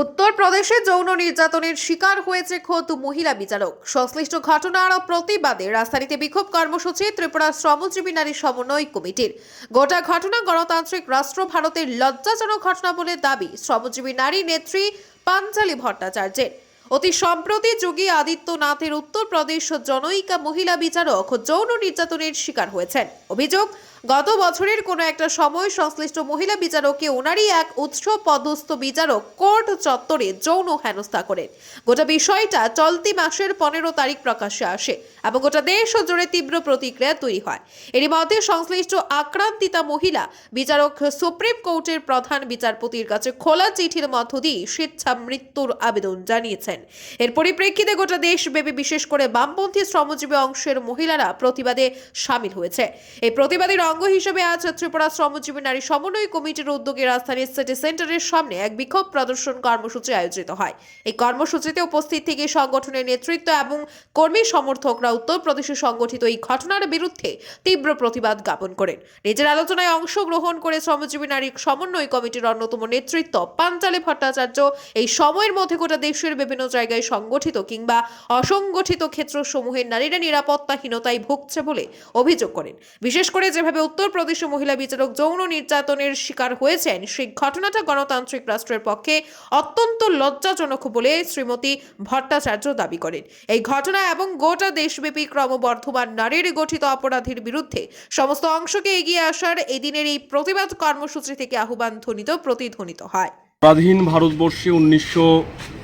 উত্তরপ্রদেশে যৌন নির্যাতনের শিকার হয়েছে খোদ মহিলা বিচারক। সংশ্লিষ্ট ঘটনার প্রতিবাদে রাজধানীতে বিক্ষোভ কর্মসূচি, ত্রিপুরা শ্রমজীবী নারী সমন্বয় কমিটির। গোটা ঘটনা গণতান্ত্রিক রাষ্ট্র ভারতের লজ্জাজনক ঘটনা বলে দাবি শ্রমজীবী নারী নেত্রী পাঞ্জালি ভট্টাচার্যের। অতি সম্প্রতি যোগী আদিত্যনাথের উত্তরপ্রদেশ জনৈকা মহিলা বিচারক যৌন নির্যাতনের শিকার হয়েছেন। অভিযোগ গত বছরের কোনো একটা সময় সংশ্লিষ্ট মহিলা বিচারককে ওনারই এক উৎস পদস্থ বিচারক কোর্ট চত্বরে যৌন হেনস্থা করেন। গোটা বিষয়টা চলতি মাসের পনেরো তারিখ প্রকাশ্যে আসে এবং গোটা দেশ জুড়ে তীব্র প্রতিক্রিয়া তৈরি হয়। এরই মধ্যে সংশ্লিষ্ট আক্রান্তিতা মহিলা বিচারক সুপ্রিম কোর্টের প্রধান বিচারপতির কাছে খোলা চিঠির মধ্য দিয়ে স্বেচ্ছা মৃত্যুর আবেদন জানিয়েছেন। এর পরিপ্রেক্ষিতে গোটা দেশব্যাপী বিশেষ করে বামপন্থী শ্রমজীবী অংশের মহিলারা প্রতিবাদে সামিল হয়েছে। এই প্রতিবাদের অঙ্গ হিসেবে আজ ত্রিপুরা শ্রমজীবী নারী সমন্বয় কমিটির উদ্যোগে রাজধানীর সিটি সেন্টারের সামনে এক বিক্ষোভ প্রদর্শন কর্মসূচি আয়োজিত হয়। এই কর্মসূচিতে উপস্থিত থেকে সংগঠনের নেতৃত্ব এবং কর্মী সমর্থকরা উত্তরপ্রদেশে সংগঠিত এই ঘটনার বিরুদ্ধে তীব্র প্রতিবাদ জ্ঞাপন করেন। নিজের আলোচনায় অংশগ্রহণ করে শ্রমজীবী নারী সমন্বয় কমিটির অন্যতম নেতৃত্ব পাঞ্চালী ভট্টাচার্য এই সময়ের মধ্যে গোটা দেশের বিভিন্ন জায়গায় সংগঠিত কিংবা অসংগঠিত ক্ষেত্রসমূহের নারীরা নিরাপত্তাহীনতায় ভুগছে বলে অভিযোগ করেন। বিশেষ করে যেভাবে উত্তরপ্রদেশে মহিলা বিচারক যৌন নির্যাতনের শিকার হয়েছেন। সেই ঘটনাটা গণতান্ত্রিক রাষ্ট্রের পক্ষে অত্যন্ত লজ্জাজনক বলে শ্রীমতী ভট্টাচার্য দাবি করেন। এই ঘটনা এবং গোটা দেশব্যাপী ক্রমবর্ধমান নারীর গঠিত অপরাধের বিরুদ্ধে সমস্ত অংশকে এগিয়ে আসার এদিনের এই প্রতিবাদ কর্মসূচি থেকে আহ্বান ধ্বনিত, প্রতিধ্বনিত হয়। স্বাধীন ভারতবর্ষে উনিশশো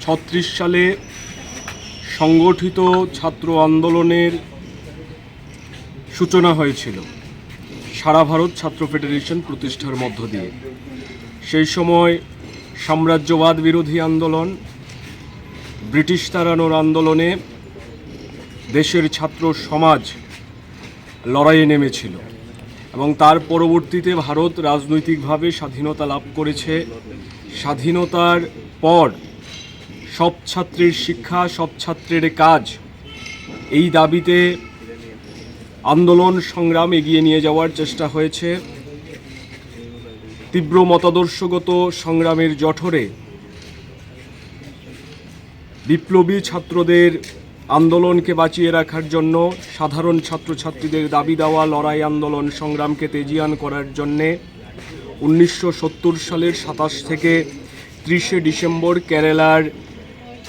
ছত্রিশ সালে সংগঠিত ছাত্র আন্দোলনের সূচনা হয়েছিল। সারা ভারত ছাত্র ফেডারেশন প্রতিষ্ঠার মধ্য দিয়ে। সেই সময় সাম্রাজ্যবাদ বিরোধী আন্দোলন, ব্রিটিশ তাড়ানোর আন্দোলনে দেশের ছাত্র সমাজ লড়াইয়ে নেমেছিল এবং তার পরবর্তীতে ভারত রাজনৈতিকভাবে স্বাধীনতা লাভ করেছে। স্বাধীনতার পর সব ছাত্রের শিক্ষা, সব ছাত্রের কাজ এই দাবিতে আন্দোলন, সংগ্রাম এগিয়ে নিয়ে যাওয়ার চেষ্টা হয়েছে। তীব্র মতাদর্শগত সংগ্রামের জঠরে বিপ্লবী ছাত্রদের আন্দোলনকে বাঁচিয়ে রাখার জন্য সাধারণ ছাত্রছাত্রীদের দাবি দেওয়া, লড়াই আন্দোলন, সংগ্রামকে তেজিয়ান করার জন্যে উনিশশো সত্তর সালের সাতাশ থেকে ত্রিশে ডিসেম্বর কেরালার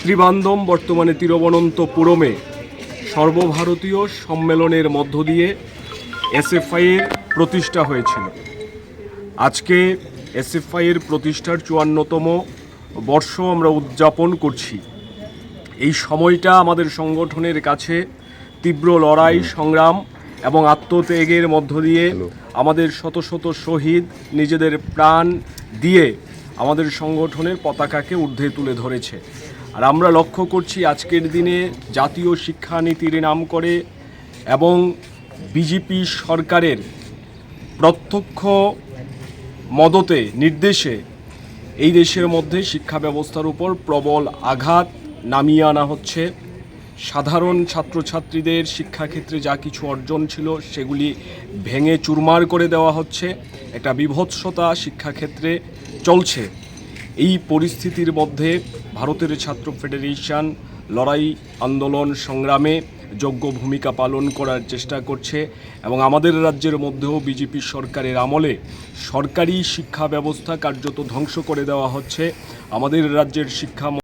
ত্রিবান্দম বর্তমানে তিরুবনন্তপুরমে সর্বভারতীয় সম্মেলনের মধ্য দিয়ে এসএফআইয়ের প্রতিষ্ঠা হয়েছিল। আজকে এসএফআইয়ের প্রতিষ্ঠার চুয়ান্নতম বর্ষ আমরা উদযাপন করছি। এই সময়টা আমাদের সংগঠনের কাছে তীব্র লড়াই সংগ্রাম এবং আত্মত্যাগের মধ্য দিয়ে আমাদের শত শত শহীদ নিজেদের প্রাণ দিয়ে আমাদের সংগঠনের পতাকাকে ঊর্ধ্বে তুলে ধরেছে। আর আমরা লক্ষ্য করছি আজকের দিনে জাতীয় শিক্ষানীতির নাম করে এবং বিজেপি সরকারের প্রত্যক্ষ মদতে, নির্দেশে এই দেশের মধ্যে শিক্ষা ব্যবস্থার উপর প্রবল আঘাত নামিয়ে আনা হচ্ছে। সাধারণ ছাত্রছাত্রীদের শিক্ষাক্ষেত্রে যা কিছু অর্জন ছিল সেগুলি ভেঙে চুরমার করে দেওয়া হচ্ছে। একটা বিভৎসতা শিক্ষাক্ষেত্রে চলছে। এই পরিস্থিতির মধ্যে ভারতের ছাত্র ফেডারেশন লড়াই, আন্দোলন, সংগ্রামে যোগ্য ভূমিকা পালন করার চেষ্টা করছে এবং আমাদের রাজ্যের মধ্যেও বিজেপি সরকারের আমলে সরকারি শিক্ষা ব্যবস্থা কার্যত ধ্বংস করে দেওয়া হচ্ছে। আমাদের রাজ্যের শিক্ষা